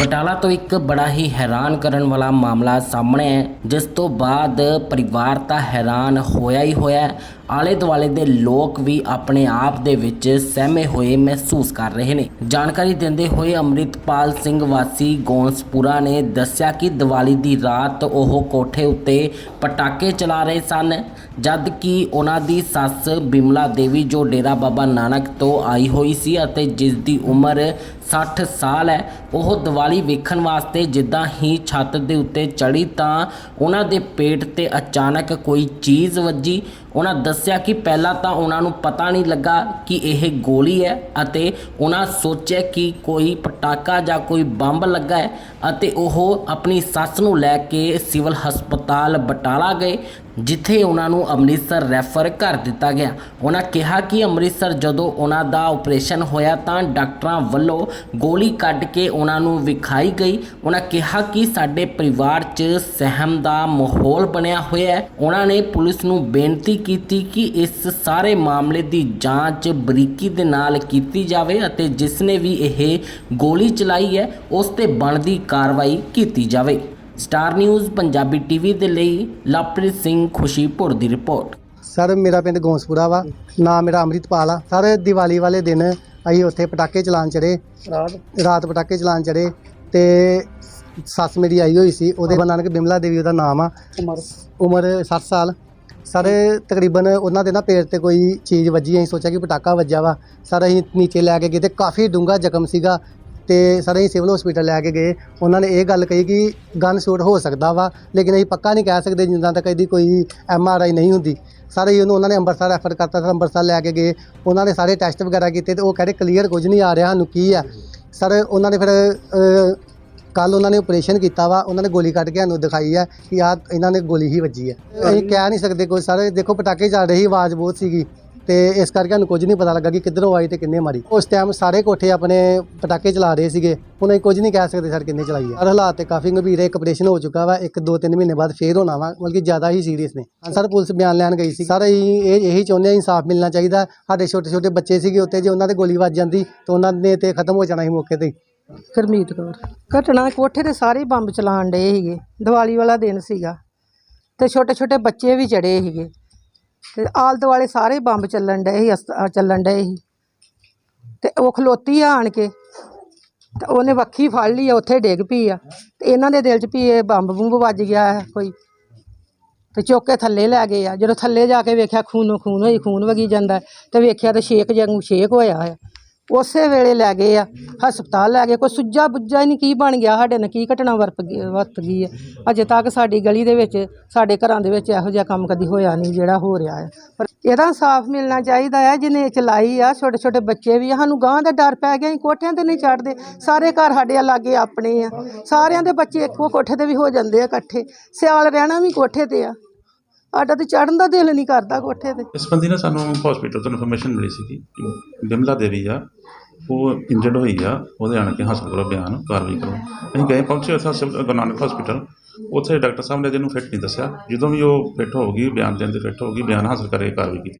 ਬਟਾਲਾ ਤੋਂ ਇੱਕ ਬੜਾ ਹੀ ਹੈਰਾਨ ਕਰਨ ਵਾਲਾ ਮਾਮਲਾ ਸਾਹਮਣੇ ਹੈ, ਜਿਸ ਤੋਂ ਬਾਅਦ ਪਰਿਵਾਰ ਤਾਂ ਹੈਰਾਨ ਹੋਇਆ ਹੀ ਹੋਇਆ ਆਲੇ ਦੁਆਲੇ ਦੇ ਲੋਕ ਵੀ ਆਪਣੇ ਆਪ ਦੇ ਵਿੱਚ ਸਹਿਮੇ ਹੋਏ ਮਹਿਸੂਸ ਕਰ ਰਹੇ ਨੇ। ਜਾਣਕਾਰੀ ਦਿੰਦੇ ਹੋਏ ਅੰਮ੍ਰਿਤਪਾਲ ਸਿੰਘ ਵਾਸੀ ਗੋਂਸਪੁਰਾ ਨੇ ਦੱਸਿਆ ਕਿ ਦੀਵਾਲੀ ਦੀ ਰਾਤ ਉਹ ਕੋਠੇ ਉੱਤੇ ਪਟਾਕੇ ਚਲਾ ਰਹੇ ਸਨ ਜਦ ਕਿ ਉਹਨਾਂ ਦੀ ਸੱਸ ਬਿਮਲਾ ਦੇਵੀ, ਜੋ ਡੇਰਾ ਬਾਬਾ ਨਾਨਕ ਤੋਂ ਆਈ ਹੋਈ ਸੀ ਅਤੇ ਜਿਸ ਦੀ ਉਮਰ 60 ਸਾਲ ਹੈ, ਉਹ ਦੀਵਾਲੀ ਵੇਖਣ ਵਾਸਤੇ ਜਿੱਦਾਂ ਹੀ ਛੱਤ ਦੇ ਉੱਤੇ ਚੜੀ ਤਾਂ ਉਹਨਾਂ ਦੇ ਪੇਟ ਤੇ ਅਚਾਨਕ ਕੋਈ ਚੀਜ਼ ਵੱਜੀ। ਉਹਨਾਂ ਦੱਸਿਆ ਕਿ ਪਹਿਲਾਂ ਤਾਂ ਉਹਨਾਂ ਨੂੰ ਪਤਾ ਨਹੀਂ ਲੱਗਾ ਕਿ ਇਹ ਗੋਲੀ ਹੈ ਅਤੇ ਉਹਨਾਂ ਸੋਚਿਆ ਕਿ ਕੋਈ ਪਟਾਕਾ ਜਾਂ ਕੋਈ ਬੰਬ ਲੱਗਾ ਹੈ ਅਤੇ ਉਹ ਆਪਣੀ ਸੱਸ ਨੂੰ ਲੈ ਕੇ ਸਿਵਲ ਹਸਪਤਾਲ ਬਟਾਲਾ ਗਏ, ਜਿੱਥੇ ਉਹਨਾਂ ਨੂੰ ਅੰਮ੍ਰਿਤਸਰ ਰੈਫਰ ਕਰ ਦਿੱਤਾ ਗਿਆ। ਉਹਨਾਂ ਕਿਹਾ ਕਿ ਅੰਮ੍ਰਿਤਸਰ ਜਦੋਂ ਉਹਨਾਂ ਦਾ ਆਪਰੇਸ਼ਨ ਹੋਇਆ ਤਾਂ ਡਾਕਟਰਾਂ ਵੱਲੋਂ ਗੋਲੀ ਕੱਢ ਕੇ ਉਹਨਾਂ ਨੂੰ ਵਿਖਾਈ ਗਈ। ਉਹਨਾਂ ਕਿਹਾ ਕਿ ਸਾਡੇ ਪਰਿਵਾਰ 'ਚ ਸਹਿਮ ਦਾ ਮਾਹੌਲ ਬਣਿਆ ਹੋਇਆ ਹੈ। ਉਹਨਾਂ ਨੇ ਪੁਲਿਸ ਨੂੰ ਬੇਨਤੀ ਕੀਤੀ ਕਿ ਇਸ ਸਾਰੇ ਮਾਮਲੇ ਦੀ ਜਾਂਚ ਬਰੀਕੀ ਦੇ ਨਾਲ ਕੀਤੀ ਜਾਵੇ ਅਤੇ ਜਿਸ ਨੇ ਵੀ ਇਹ ਗੋਲੀ ਚਲਾਈ ਹੈ ਉਸ ਤੇ ਬਣਦੀ ਕਾਰਵਾਈ ਕੀਤੀ ਜਾਵੇ। ਸਟਾਰ ਨਿਊਜ਼ ਪੰਜਾਬੀ ਟੀਵੀ ਦੇ ਲਈ ਲਵਪ੍ਰੀਤ ਸਿੰਘ ਖੁਸ਼ੀਪੁਰ ਦੀ ਰਿਪੋਰਟ। ਸਰ ਮੇਰਾ ਪਿੰਡ ਗੌਂਸਪੁਰਾ ਵਾ। ਨਾਮ ਮੇਰਾ ਅੰਮ੍ਰਿਤਪਾਲ ਆ। ਸਰ ਦੀਵਾਲੀ ਵਾਲੇ ਦਿਨ ਅਸੀਂ ਉੱਥੇ ਪਟਾਕੇ ਚਲਾਉਣ ਚੜੇ ਰਾਤ? ਰਾਤ ਪਟਾਕੇ ਚਲਾਉਣ ਚੜੇ ਤੇ ਸੱਸ ਮੇਰੀ ਆਈ ਹੋਈ ਸੀ। ਉਹਦੇ ਨਾਨਕ ਬਿਮਲਾ ਦੇਵੀ ਉਹਦਾ ਨਾਮ ਆ। ਉਮਰ? ਉਮਰ 60 ਸਾਲ। ਸਰ ਤਕਰੀਬਨ ਉਹਨਾਂ ਦੇ ਨਾ ਪੇਟ ਤੇ ਕੋਈ ਚੀਜ਼ ਵੱਜੀ, ਅਸੀਂ ਸੋਚਿਆ ਕਿ ਪਟਾਕਾ ਵੱਜਾ ਵਾ। ਸਰ ਅਸੀਂ ਨੀਚੇ ਲੈ ਕੇ ਗਏ ਤੇ ਕਾਫੀ ਡੂੰਘਾ ਜ਼ਖਮ ਸੀਗਾ ਤੇ ਸਰ ਅਸੀਂ ਸਿਵਲ ਹਸਪੀਟਲ ਲੈ ਕੇ ਗਏ। ਉਹਨਾਂ ਨੇ ਇਹ ਗੱਲ ਕਹੀ ਕਿ ਗਨ ਸ਼ੂਟ ਹੋ ਸਕਦਾ ਵਾ, ਲੇਕਿਨ ਅਸੀਂ ਪੱਕਾ ਨਹੀਂ ਕਹਿ ਸਕਦੇ ਜਿੰਦਾਂ ਤੱਕ ਇਹਦੀ ਕੋਈ ਐਮ ਆਰ ਆਈ ਨਹੀਂ ਹੁੰਦੀ। ਸਾਰੇ ਹੀ ਉਹਨੂੰ ਉਹਨਾਂ ਨੇ ਅੰਮ੍ਰਿਤਸਰ ਰੈਫਰ ਕਰਤਾ, ਸਰ ਅੰਮ੍ਰਿਤਸਰ ਲੈ ਕੇ ਗਏ। ਉਹਨਾਂ ਨੇ ਸਾਰੇ ਟੈਸਟ ਵਗੈਰਾ ਕੀਤੇ ਤੇ ਉਹ ਕਹਿੰਦੇ ਕਲੀਅਰ ਕੁਝ ਨਹੀਂ ਆ ਰਿਹਾ ਸਾਨੂੰ ਕੀ ਆ। ਸਰ ਉਹਨਾਂ ਨੇ ਫਿਰ ਕੱਲ ਉਹਨਾਂ ਨੇ ਆਪਰੇਸ਼ਨ ਕੀਤਾ ਵਾ ਉਹਨਾਂ ਨੇ ਗੋਲੀ ਕੱਢ ਕੇ ਸਾਨੂੰ ਦਿਖਾਈ ਹੈ ਕਿ ਆ ਇਹਨਾਂ ਨੇ ਗੋਲੀ ਹੀ ਵੱਜੀ ਹੈ ਅਸੀਂ ਕਹਿ ਨਹੀਂ ਸਕਦੇ ਕੋਈ ਸਰ ਦੇਖੋ ਪਟਾਕੇ ਚੱਲ ਰਹੀ ਆਵਾਜ਼ ਬਹੁਤ ਸੀਗੀ ਤੇ ਇਸ ਕਰਕੇ ਸਾਨੂੰ ਕੁਝ ਨਹੀਂ ਪਤਾ ਲੱਗਾ ਕਿ ਕਿੱਧਰੋਂ ਆਈ ਤੇ ਕਿੰਨੇ ਮਾਰੀ। ਉਸ ਟਾਈਮ ਸਾਰੇ ਕੋਠੇ ਆਪਣੇ ਪਟਾਕੇ ਚਲਾ ਰਹੇ ਸੀਗੇ ਹੁਣ ਅਸੀਂ ਕੁਝ ਨਹੀਂ ਕਹਿ ਸਕਦੇ ਸਰ ਕਿੰਨੇ ਚਲਾਈ ਹੈ ਪਰ ਹਾਲਾਤ ਤੇ ਕਾਫੀ ਗੰਭੀਰ ਹੈ ਇੱਕ ਆਪਰੇਸ਼ਨ ਹੋ ਚੁੱਕਾ ਵਾ ਇੱਕ ਦੋ ਤਿੰਨ ਮਹੀਨੇ ਬਾਅਦ ਫੇਰ ਹੋਣਾ ਵਾ ਬਲਕਿ ਜ਼ਿਆਦਾ ਹੀ ਸੀਰੀਅਸ ਨੇ। ਹਾਂ ਸਰ ਪੁਲਿਸ ਬਿਆਨ ਲੈਣ ਗਈ ਸੀ। ਸਰ ਅਸੀਂ ਇਹ ਇਹੀ ਚਾਹੁੰਦੇ ਹਾਂ ਇਨਸਾਫ ਮਿਲਣਾ ਚਾਹੀਦਾ ਸਾਡੇ ਛੋਟੇ ਛੋਟੇ ਬੱਚੇ ਸੀਗੇ ਉੱਤੇ ਜੇ ਉਹਨਾਂ ਤੇ ਗੋਲੀ ਵੱਜ ਜਾਂਦੀ ਤਾਂ ਉਹਨਾਂ ਨੇ ਤੇ ਖਤਮ ਹੋ ਜਾਣਾ ਸੀ ਮੌਕੇ ਤੇ। ਗੁਰਮੀਤ ਕੌਰ। ਘਟਨਾ ਕੋਠੇ ਤੇ ਸਾਰੇ ਬੰਬ ਚਲਾਉਣ ਡਏ ਸੀਗੇ। ਦੀਵਾਲੀ ਵਾਲਾ ਦਿਨ ਸੀਗਾ। ਤੇ ਛੋਟੇ ਛੋਟੇ ਬੱਚੇ ਵੀ ਚੜੇ ਸੀਗੇ। ਤੇ ਆਲ ਦੁਆਲੇ ਸਾਰੇ ਬੰਬ ਚੱਲਣ ਡਏ ਸੀ ਅਸ- ਅ, ਚੱਲਣ ਡਏ ਸੀ। ਤੇ ਉਹ ਖਲੋਤੀ ਆ ਆਣ ਕੇ। ਤੇ ਉਹਨੇ ਵੱਖੀ ਫੜ ਲਈ ਆ, ਉੱਥੇ ਡਿੱਗ ਪਈ ਆ। ਤੇ ਇਹਨਾਂ ਦੇ ਦਿਲ 'ਚ ਵੀ ਇਹ ਬੰਬ ਬੁੰਬ ਵੱਜ ਗਿਆ ਹੈ ਕੋਈ। ਤੇ ਚੁੱਕ ਕੇ ਥੱਲੇ ਲੈ ਗਏ ਆ। ਜਦੋਂ ਥੱਲੇ ਜਾ ਕੇ ਵੇਖਿਆ ਖੂਨੋ ਖੂਨ ਹੋਈ ਖੂਨ ਵਗੀ ਜਾਂਦਾ ਤੇ ਵੇਖਿਆ ਤੇ ਛੇਕ ਵਾਂਗੂ ਛੇਕ ਹੋਇਆ ਹੈ ਉਸੇ ਵੇਲੇ ਲੈ ਗਏ ਆ, ਹਸਪਤਾਲ ਲੈ ਗਏ, ਕੋਈ ਸੁੱਜਾ ਬੁੱਝਾ ਹੀ ਨਹੀਂ, ਕੀ ਬਣ ਗਿਆ ਸਾਡੇ ਨਾਲ, ਕੀ ਘਟਨਾ ਵਰਤ ਗਈ ਵਰਤ ਗਈ ਹੈ ਅਜੇ ਤੱਕ ਸਾਡੀ ਗਲੀ ਦੇ ਵਿੱਚ, ਸਾਡੇ ਘਰਾਂ ਦੇ ਵਿੱਚ ਇਹੋ ਜਿਹਾ ਕੰਮ ਕਦੀ ਹੋਇਆ ਨਹੀਂ, ਜਿਹੜਾ ਹੋ ਰਿਹਾ ਹੈ ਪਰ ਇਹਦਾ ਇਨਸਾਫ਼ ਮਿਲਣਾ ਚਾਹੀਦਾ ਹੈ ਜਿਹਨੇ ਚਲਾਈ ਆ, ਛੋਟੇ ਛੋਟੇ ਬੱਚੇ ਵੀ ਆ, ਸਾਨੂੰ ਗਾਂ ਦਾ ਡਰ ਪੈ ਗਿਆ, ਅਸੀਂ ਕੋਠਿਆਂ ਤੇ ਨਹੀਂ ਚੜਦੇ ਸਾਰੇ ਘਰ ਸਾਡੇ ਲਾਗੇ ਆਪਣੇ ਆ। ਸਾਰਿਆਂ ਦੇ ਬੱਚੇ ਇੱਕੋ ਕੋਠੇ ਤੇ ਵੀ ਹੋ ਜਾਂਦੇ ਆ ਇਕੱਠੇ, ਸਿਆਲ ਰਹਿਣਾ ਵੀ ਕੋਠੇ ਤੇ ਆ। ਸਾਡਾ ਤੇ ਚੜਨ ਦਾ ਦਿਲ ਨਹੀਂ ਕਰਦਾ ਕੋਠੇ ਤੇ। ਇਸ ਬੰਦੇ ਨੇ ਸਾਨੂੰ ਹਸਪੀਟਲ ਤੋਂ ਇਨਫੋਰਮੇਸ਼ਨ ਮਿਲੀ ਸੀ ਕਿ ਬਿਮਲਾ ਦੇਵੀ ਆ, ਉਹ ਇੰਜਰਡ ਹੋਈ ਆ, ਉਹਦੇ ਆਣ ਕੇ ਹਸਪਤਾਲ ਕੋਲ ਬਿਆਨ ਕਾਰਵਾਈ ਕਰੋ। ਅਸੀਂ ਗਏ, ਪਹੁੰਚੇ ਉੱਥੇ ਸਿਵਲ ਗੁਰੂ ਨਾਨਕ ਹਸਪੀਟਲ ਉੱਥੇ ਡਾਕਟਰ ਸਾਹਿਬ ਨੇ ਜਿਹਨੂੰ ਫਿੱਟ ਨਹੀਂ ਦੱਸਿਆ। ਜਦੋਂ ਵੀ ਉਹ ਫਿੱਟ ਹੋ ਗਈ ਬਿਆਨ ਦੇਣ ਦੇ ਫਿੱਟ ਹੋ ਗਈ ਬਿਆਨ ਹਾਸਲ ਕਰਕੇ ਕਾਰਵਾਈ ਕੀਤੀ।